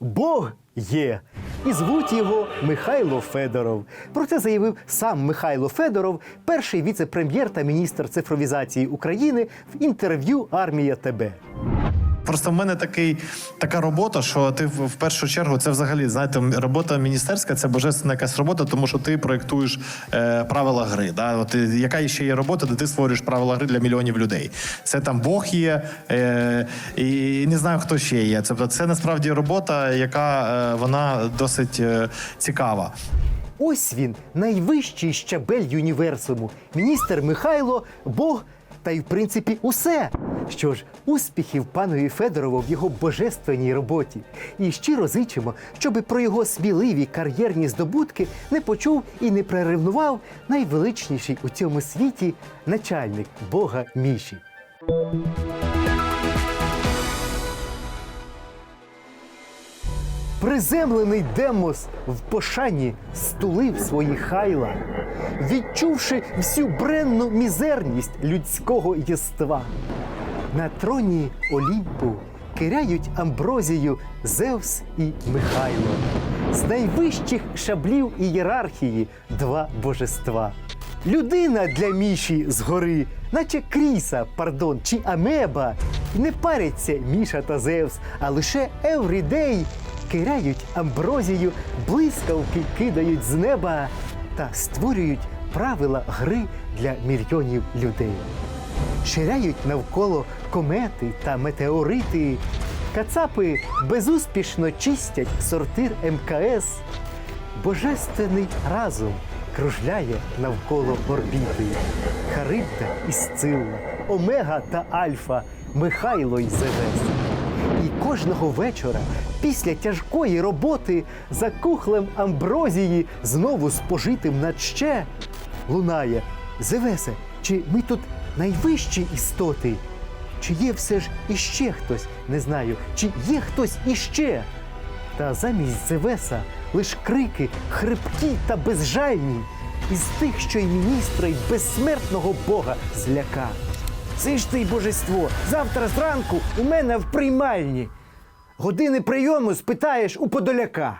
Бог є. І звуть його Михайло Федоров. Про це заявив сам Михайло Федоров, перший віце-прем'єр та міністр цифровізації України в інтерв'ю Армія ТБ. Просто в мене такий така робота, що ти в першу чергу це взагалі знаєте, робота міністерська це божественна якась робота, тому що ти проєктуєш е, правила гри. Да? От е, яка ще є робота, де ти створюєш правила гри для мільйонів людей. Це там Бог є, е, і не знаю, хто ще є. Тобто це насправді робота, яка е, вона досить е, цікава. Ось він, найвищий щабель юніверсуму. Міністр Михайло, Бог, та й в принципі усе. Що ж, успіхів панові Федорову в його божественній роботі. І щиро зичимо, щоби про його сміливі кар'єрні здобутки не почув і не приревнував найвеличніший у цьому світі начальник Бога Міші. Приземлений Демос в пошані стулив свої хайла, відчувши всю бренну мізерність людського єства. На троні Олімпу киряють амброзію Зевс і Михайло. З найвищих шаблів ієрархії два божества. Людина для Міші згори, наче кріса, пардон, чи амеба. Не паряться Міша та Зевс, а лише еврідей киряють амброзію, блискавки кидають з неба та створюють правила гри для мільйонів людей. Ширяють навколо комети та метеорити. Кацапи безуспішно чистять сортир МКС. Божественний разум кружляє навколо орбіти. Харибда і Сцилла, Омега та Альфа, Михайло й Зевес. І кожного вечора після тяжкої роботи за кухлем амброзії знову спожитим над ще лунає Зевесе, чи ми тут найвищі істоти? Чи є все ж іще хтось? Не знаю, чи є хтось іще? Та замість Зевеса лиш крики хрипкі та безжальні, із тих, що й міністра, й безсмертного Бога зляка. Це ж ти божество. Завтра зранку у мене в приймальні. Години прийому спитаєш у подоляка.